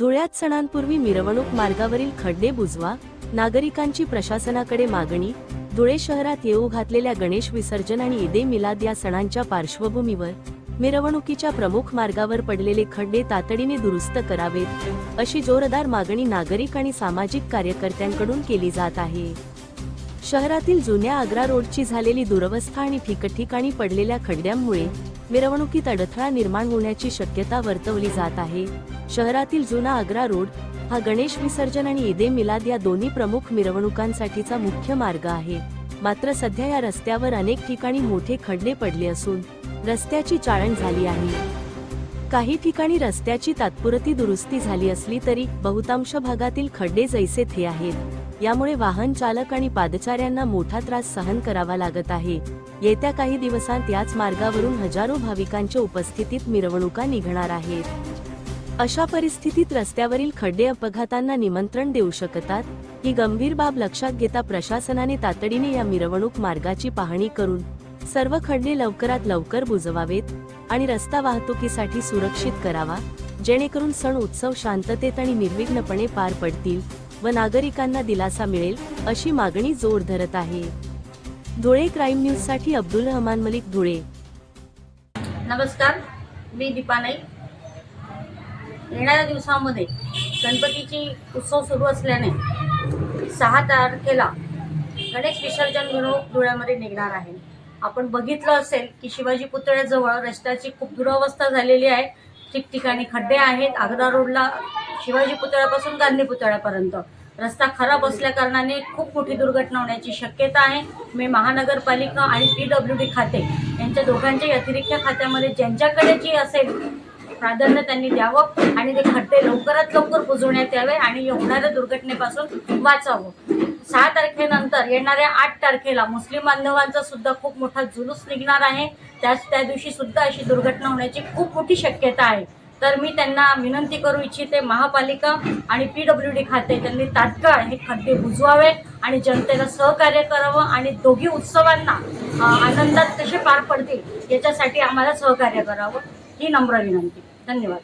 धुळ्यात सणांपूर्वी मिरवणूक मार्गावरील खड्डे बुजवा नागरिकांची प्रशासनाकडे मागणी धुळे शहरात येऊ घातलेल्या गणेश विसर्जन आणि ईदे मिलाद या सणांच्या पार्श्वभूमीवर मिरवणुकीच्या प्रमुख मार्गावर पडलेले खड्डे तातडीने दुरुस्त करावेत अशी जोरदार मागणी नागरिक आणि सामाजिक कार्यकर्त्यांकडून केली जात आहे. शहरातील जुन्या आग्रा रोडची झालेली दुरवस्था आणि ठिकठिकाणी पडलेल्या खड्ड्यांमुळे मिरवणुकीत अडथळा निर्माण होण्याची शक्यता वर्तवली जात आहे. शहरातील जुना आग्रा रोड हा गणेश विसर्जन आणि ईदे मिलाद या दोन्ही प्रमुख मिरवणुकांसाठीचा मुख्य मार्ग आहे. मात्र सध्या या रस्त्यावर अनेक ठिकाणी मोठे खड्डे पडले असून रस्त्याची चाळण झाली आहे. काही ठिकाणी रस्त्याची तात्पुरती दुरुस्ती झाली असली तरी बहुतांश भागातील खड्डे जैसे थे आहेत. यामुळे वाहन चालक आणि पादचाऱ्यांना मोठा त्रास सहन करावा लागत आहे. येत्या काही दिवसांत याच मार्गावरून हजारो भाविकांच्या उपस्थितीत मिरवणुका निघणार आहेत. अशा परिस्थितीत रस्त्यावरील खड्डे अपघातांना निमंत्रण देऊ शकतात ही गंभीर बाब लक्षात घेता प्रशासनाने तातडीने या मिरवणूक मार्गाची पाहणी करून सर्व खड्डे लवकरात लवकर बुजवावेत आणि रस्ता वाहतुकीसाठी सुरक्षित करावा जेणेकरून सण उत्सव शांततेत आणि निर्विघ्नपणे पार पडतील. व नागरिकांना दिलासा मिळेल अशी मागणी जोर धरत आहे. धुळे क्राईम न्यूजसाठी अब्दुल रहमान मलिक धुळे. नमस्कार मी दीपा नाईक. येणाऱ्या दिवसामध्ये गणपतीची उत्सव सुरू असल्याने सहा तारखेला गणेश विसर्जन मिरवणूक धुळ्यामध्ये निघणार आहे. आपण बघितलं असेल की शिवाजी पुतळ्याजवळ रस्त्याची खूप दुरावस्था झालेली आहे. ठिकठिकाणी खड्डे आहेत. आग्रा रोडला शिवाजी पुतळ्यापासून गांधी पुतळ्यापर्यंत. रस्ता खराब असल्या कारणाने खूप मोठी दुर्घटना होण्याची शक्यता आहे. मी महानगरपालिका आणि पी डब्ल्यू डी खाते. यांच्या दोघांच्या अतिरिक्त खात्यामध्ये ज्यांच्याकडे जी असेल प्राधान्य त्यांनी द्यावं आणि ते खड्डे लवकरात लवकर बुजवण्यात यावे आणि होणाऱ्या दुर्घटनेपासून वाचावं. सहा तारखेनंतर येणाऱ्या आठ तारखेला मुस्लिम बांधवांचा सुद्धा खूप मोठा जुलूस निघणार आहे. त्याच त्या दिवशी सुद्धा अशी दुर्घटना होण्याची खूप मोठी शक्यता आहे. तर मी त्यांना विनंती करू इच्छिते महापालिका आणि पी डब्ल्यू डी खाते त्यांनी तात्काळ हे खड्डे बुजवावे आणि जनतेला सहकार्य करावं आणि दोघी उत्सवांना आनंदात कसे पार पडतील याच्यासाठी आम्हाला सहकार्य करावं ही नम्र विनंती. धन्यवाद.